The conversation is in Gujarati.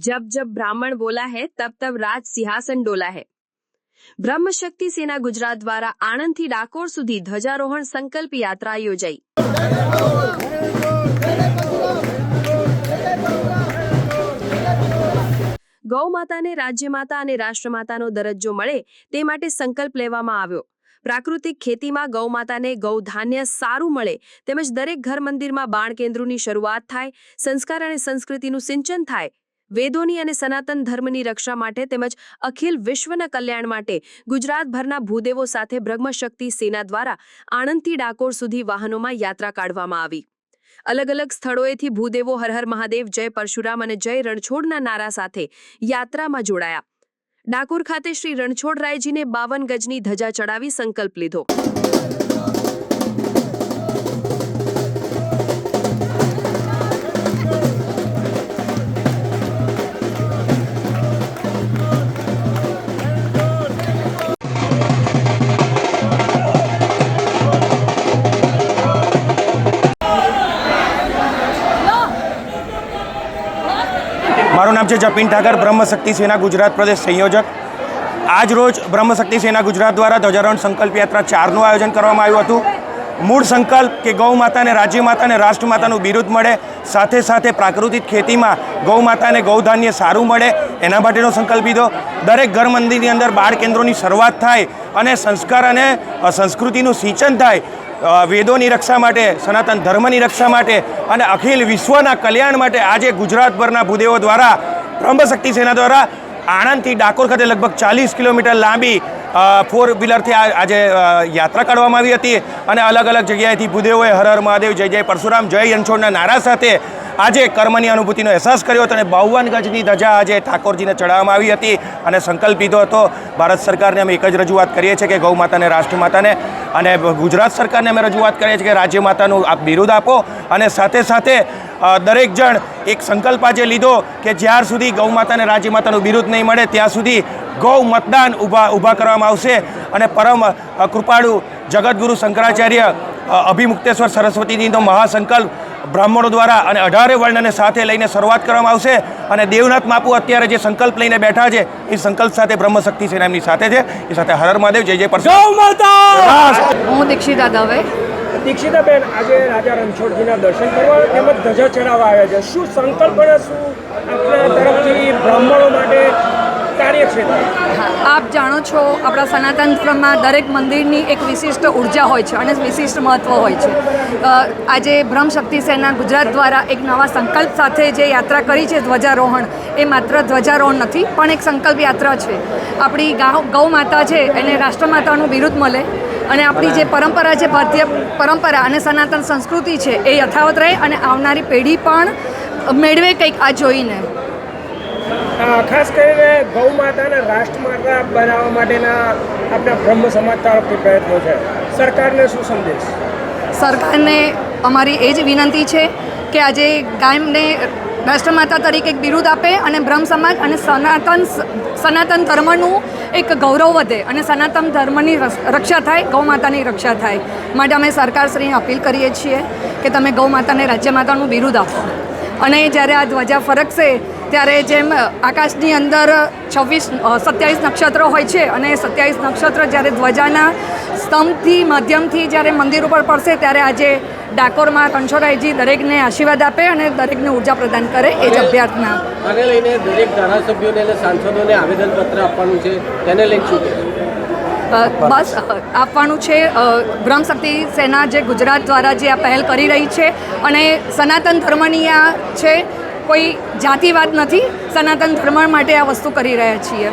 जब जब ब्राह्मण बोला है तब तब राज સિંહાસન ડોલા है બ્રહ્મ શક્તિ સેના ગુજરાત દ્વારા આણંદથી ડાકોર સુધી ધ્વજારોહણ સંકલ્પ યાત્રા યોજાઈ ગૌ માતાને રાજ્યમાતા અને રાષ્ટ્રમાતાનો દરજ્જો મળે તે માટે સંકલ્પ લેવામાં આવ્યો પ્રાકૃતિક ખેતીમાં ગૌ માતાને ગૌધાન્ય સારું મળે તેમજ દરેક ઘર મંદિરમાં બાળ કેન્દ્રોની શરૂઆત થાય સંસ્કાર અને સંસ્કૃતિનું સિંચન થાય વેદોની અને સનાતન ધર્મની રક્ષા માટે તેમજ અખિલ વિશ્વના કલ્યાણ માટે ગુજરાતભરના ભૂદેવો સાથે બ્રહ્મશક્તિ સેના દ્વારા આણંદથી ડાકોર સુધી વાહનોમાં યાત્રા કાઢવામાં આવી. અલગ અલગ સ્થળોએથી ભૂદેવો હર હર મહાદેવ, જય પરશુરામ અને જય રણછોડના નારા સાથે યાત્રામાં જોડાયા. ડાકોર ખાતે શ્રી રણછોડરાયજીને બાવન ગજની ધજા ચડાવી સંકલ્પ લીધો. મારું નામ છે જપીન ઠાકર, બ્રહ્મશક્તિ સેના ગુજરાત પ્રદેશ સંયોજક. આજ રોજ બ્રહ્મશક્તિ સેના ગુજરાત દ્વારા ધ્વજારોહણ સંકલ્પ યાત્રા ચારનું આયોજન કરવામાં આવ્યું હતું. મૂળ સંકલ્પ કે ગૌ માતાને રાજ્ય માતાને રાષ્ટ્ર માતાનું બિરુદ મળે, સાથે સાથે પ્રાકૃતિક ખેતીમાં ગૌ માતાને ગૌધાન્ય સારું મળે, એના માટેનો સંકલ્પ લીધો. દરેક ઘર મંદિરની અંદર બાળ કેન્દ્રોની શરૂઆત થાય અને સંસ્કાર અને સંસ્કૃતિનું સિંચન થાય વેદોની રક્ષા માટે, સનાતન ધર્મની રક્ષા માટે અને અખિલ વિશ્વના કલ્યાણ માટે આજે ગુજરાતભરના ભૂદેવો દ્વારા, બ્રહ્મશક્તિ સેના દ્વારા આણંદથી ડાકોર ખાતે લગભગ ચાલીસ કિલોમીટર લાંબી ફોર વ્હીલરથી આજે યાત્રા કાઢવામાં આવી હતી અને અલગ અલગ જગ્યાએથી ભૂદેવોએ હર હર મહાદેવ, જય જય પરશુરામ, જય રણછોડના નારા સાથે આજે કર્મની અનુભૂતિનો અહેસાસ કર્યો હતો અને બાવન ગજની ધજા આજે ઠાકોરજીને ચડાવવામાં આવી હતી અને સંકલ્પ લીધો હતો. ભારત સરકારને અમે એક જ રજૂઆત કરીએ છીએ કે ગૌ માતાને રાષ્ટ્ર અને ગુજરાત સરકારને અમે રજૂઆત કરીએ છીએ કે રાજ્ય માતાનું આપ બિરુદ આપો અને સાથે સાથે દરેક જણ એક સંકલ્પ આજે લીધો કે જ્યાર સુધી ગૌ માતાને રાજ્ય માતાનું બિરુદ નહીં મળે, ત્યાં સુધી ગૌ મતદાન ઊભા ઊભા કરવામાં આવશે અને પરમ કૃપાળુ જગદગુરુ શંકરાચાર્ય અભિમુક્તેશ્વર સરસ્વતીજીનો મહાસંકલ્પ બ્રાહ્મણો દ્વારા અને અઢારે વર્ણને સાથે લઈને શરૂઆત કરવામાં આવશે અને દેવનાથ માપુ અત્યારે જે સંકલ્પ લઈને બેઠા છે એ સંકલ્પ સાથે બ્રહ્મશક્તિ સેના એમની સાથે છે. એ સાથે હર હર મહાદેવ જય જય પર હું દીક્ષિતા દવે દીક્ષિતાબેન આજે રાજા રણછોડજીના દર્શન કરવા તેમજ ધજા ચડાવવા આવ્યા છે. શું સંકલ્પ અને શું આપણા તરફથી બ્રાહ્મણો માટે આપ જાણો છો, આપણા સનાતન ધર્મમાં દરેક મંદિરની એક વિશિષ્ટ ઊર્જા હોય છે અને વિશિષ્ટ મહત્ત્વ હોય છે. આજે બ્રહ્મશક્તિ સેના ગુજરાત દ્વારા એક નવા સંકલ્પ સાથે જે યાત્રા કરી છે ધ્વજારોહણ, એ માત્ર ધ્વજારોહણ નથી, પણ એક સંકલ્પ યાત્રા છે. આપણી ગાઉ, ગૌ માતા છે, એને રાષ્ટ્રમાતાનું બિરુદ મળે અને આપણી જે પરંપરા છે, ભારતીય પરંપરા અને સનાતન સંસ્કૃતિ છે, એ યથાવત રહે અને આવનારી પેઢી પણ મેળવે કંઈક આ જોઈને. ખાસ કરીને ગૌ માતાને રાષ્ટ્રમાતા બનાવવા માટેના આપણા બ્રહ્મ સમાજ તરફથી પ્રયત્નો છે. સરકારને શું સંદેશ? સરકારને અમારી એ જ વિનંતી છે કે આજે ગાયને રાષ્ટ્રમાતા તરીકે એક બિરુદ આપે અને બ્રહ્મ સમાજ અને સનાતન સનાતન ધર્મનું એક ગૌરવ વધે અને સનાતન ધર્મની રક્ષા થાય ગૌ માતાની રક્ષા થાય. માટે અમે સરકારશ્રીને અપીલ કરીએ છીએ કે તમે ગૌ માતાને રાજ્ય માતાનું બિરુદ આપો. અને જ્યારે આ ધ્વજા ફરકશે ત્યારે જેમ આકાશની અંદર છવ્વીસ સત્યાવીસ નક્ષત્રો હોય છે અને સત્યાવીસ નક્ષત્ર જ્યારે ધ્વજાના સ્તંભથી માધ્યમથી જ્યારે મંદિર ઉપર પડશે ત્યારે આજે ડાકોરમાં રણછોડરાયજી દરેકને આશીર્વાદ આપે અને દરેકને ઊર્જા પ્રદાન કરે એ જ અભ્યર્થના. આને લઈને દરેક ધારાસભ્યોને અને સાંસદોને આવેદનપત્ર આપવાનું છે તેને લઈને શું બસ આપવાનું છે બ્રહ્મશક્તિ સેના જે ગુજરાત દ્વારા જે આ પહેલ કરી રહી છે અને સનાતન ધર્મની આ છે કોઈ જાતિવાદ નથી સનાતન ધર્મ માટે આ વસ્તુ કરી રહ્યા છીએ.